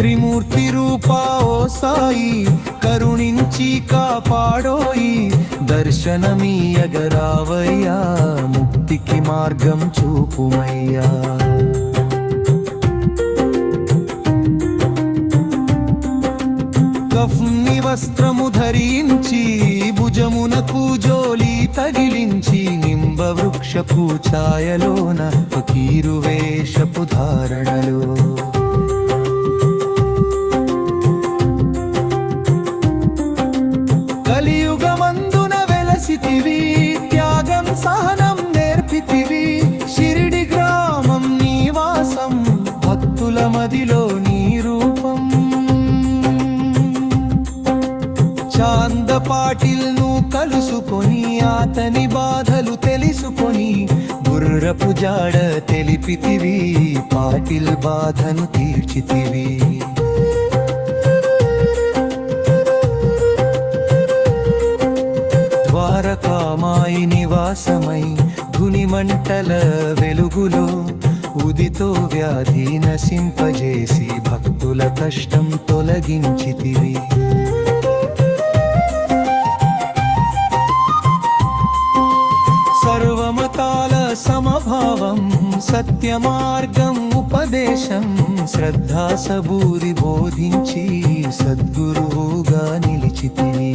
త్రిమూర్తి రూపా ఓ సాయి కరుణించి కాపాడోయి దర్శనమీయగరావయ్యా ముక్తికి మార్గం చూపుమయ్యా. కఫ్ని వస్త్రము ధరించి భుజమునకు జోలి తగిలించి నింబ వృక్షపు ఛాయలోన ఫకీరు వేషపు ధారణలో. నదిలో నీ రూపం చాంద పాటిల్ను కలుసుకొని అతని బాధలు తెలుసుకొని గుర్రపు జాడ తెలిపితివి పాటిల్ బాధను తీర్చితివి. ద్వారకామాయి నివాసమై ధుని మంటల వెలుగులో ఉదితో వ్యాధి నశింపజేసి భక్తుల కష్టం తొలగించితివి. సర్వమతాల సమభావం సత్యమార్గం ఉపదేశం శ్రద్ధా సబూరి బోధించి సద్గురువుగా నిలిచితివి.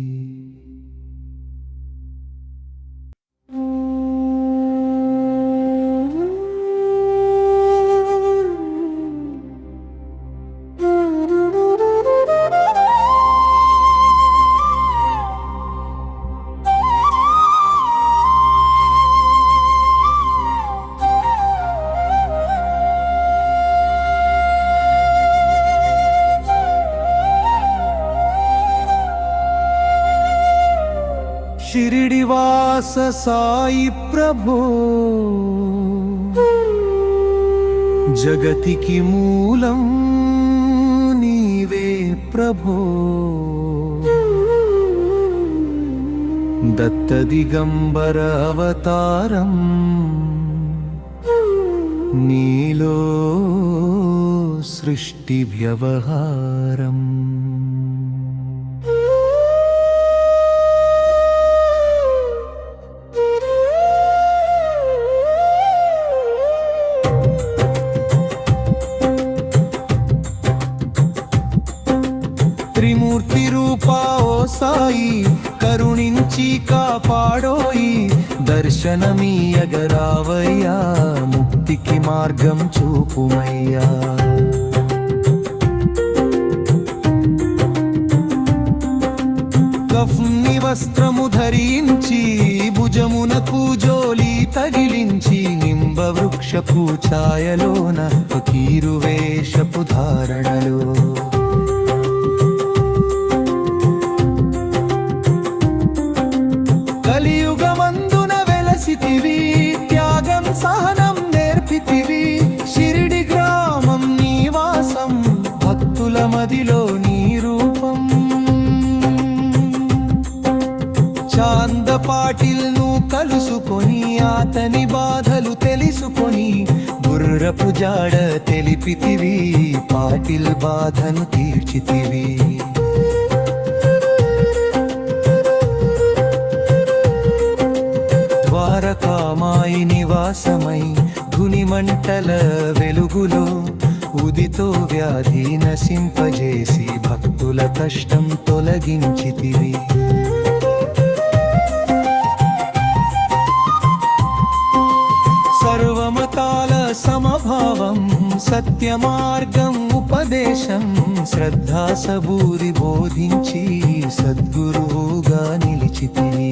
సాయి ప్రభో. జగతికి మూలం నీవే ప్రభో. దత్త దిగంబర అవతారం నీలో సృష్టి ఓ కరుణించి కాపాడోయి. దర్శనమీయగరావయ్యా. ముక్తికి మార్గం చూపుమయ్యా. కఫ్ని వస్త్రము ధరించి భుజమునకు జోలి తగిలించి నింబ వృక్షపు ఛాయలోన ఫకీరు వేషపు ధారణలో. నదిలో నీ రూపం చాంద పాటిల్ను కలుసుకొని అతని బాధలు తెలుసుకొని గుర్రపు జాడ తెలిపితివి పాటిల్ బాధను తీర్చితివి. ద్వారకామాయి నివాసమై ధుని మంటల వెలుగులో ఉదితో వ్యాధి నశింపజేసి భక్తుల కష్టం తొలగించితివి. సర్వమతాల సమభావం సత్యమార్గం ఉపదేశం శ్రద్ధా సబూరి బోధించి సద్గురువుగా నిలిచితివి.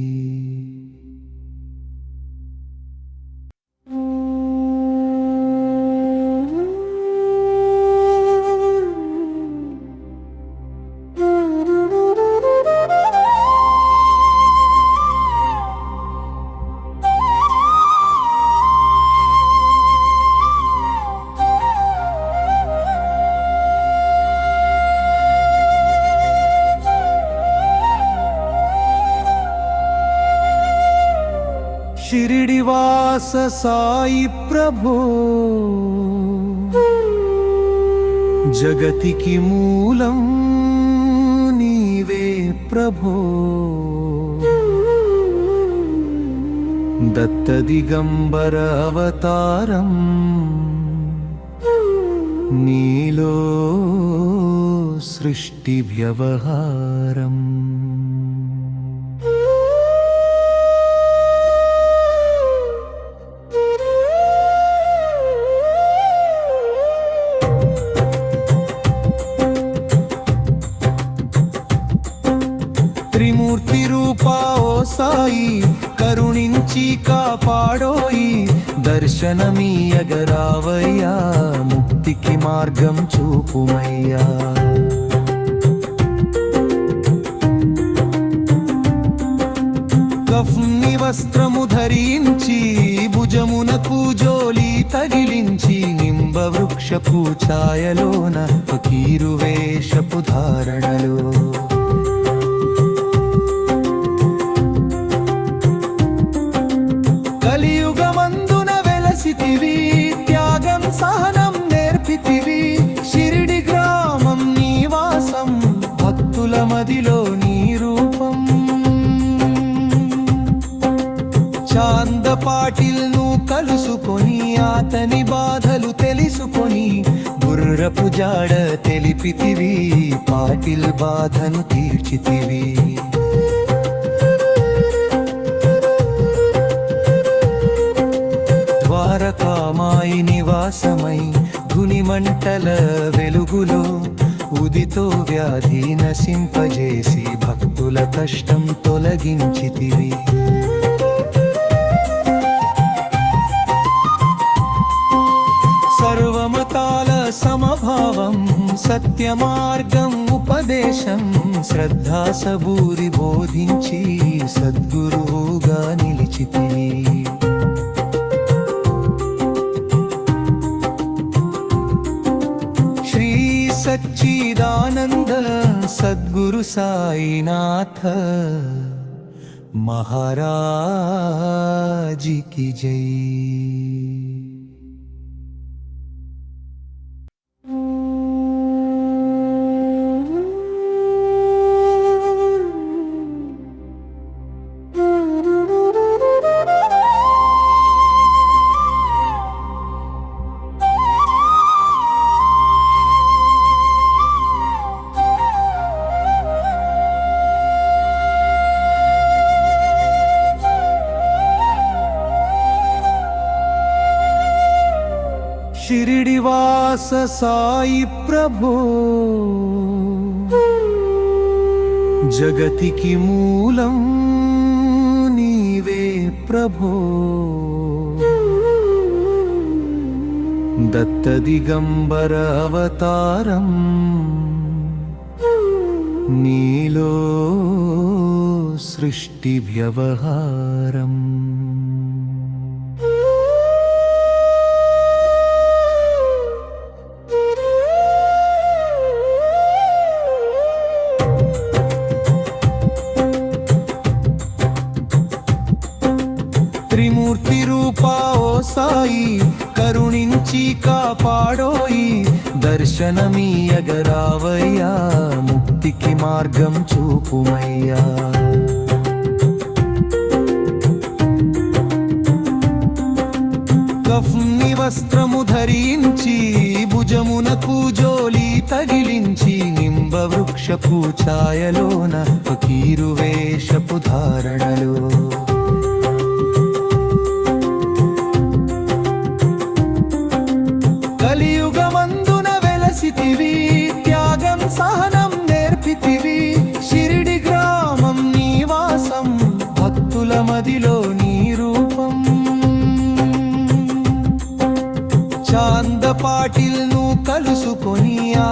సాయి ప్రభో. జగతికి మూలం నీవే ప్రభో. దత్త దిగంబర అవతారం నీలో సృష్టి దర్శనమీయగరావయ్యా ముక్తికి మార్గం చూపుమయ్యా. కఫ్ని వస్త్రము ధరించి భుజమునకు జోలి తగిలించి నింబ వృక్షపు ఛాయలోన ఫకీరు వేషపు ధారణలో. చాంద పాటిల్ను కలుసుకొని అతని బాధలు తెలుసుకొని గుర్రపు జాడ తెలిపితివి పాటిల్ బాధను తీర్చితివి. ద్వారకామాయి నివాసమై గునిమంటల వెలుగులో ఉదితో వ్యాధి నశింపజేసి భక్తుల కష్టం తొలగించితివి. సత్యమార్గం ఉపదేశం శ్రద్ధా సబూరి బోధించి సద్గురువుగా నిలిచితివి శ్రీ సచ్చిదానంద సద్గురు సాయినాథ మహారాజ్కి జై. షిరిడివాస సాయి ప్రభో. జగతికి మూలం నీవే ప్రభో. దత్త దిగంబర అవతారం నీలో సృష్టి చూపుమయ్యా. కఫ్ని వస్త్రము ధరించి భుజమునకు జోలి తగిలించి నింబ వృక్షపు ఛాయలోన ఫకీరు వేషపు ధారణలో.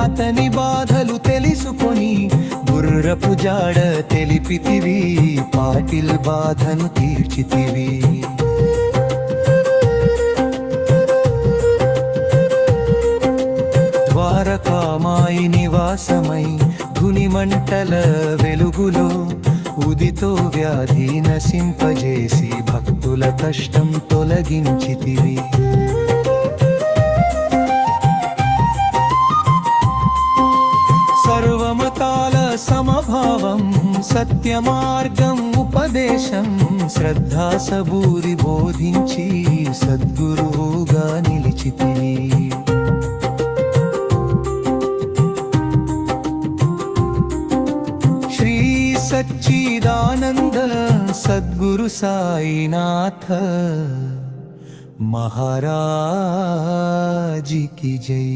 అతని బాధలు తెలుసుకొని గుర్రపు జాడ తెలిపితివి పాటిల్ బాధను తీర్చితివి. ద్వారకామాయి నివాసమై ధునిమంటల వెలుగులో ఉదితో వ్యాధి నశింపజేసి భక్తుల కష్టం తొలగించితివి. సత్య మార్గం ఉపదేశం. శ్రద్ధా సబూరి బోధించి సద్గురువుగా నిలిచితే. శ్రీ సచ్చిదానంద సద్గురు సాయినాథ మహారాజ్కి జై.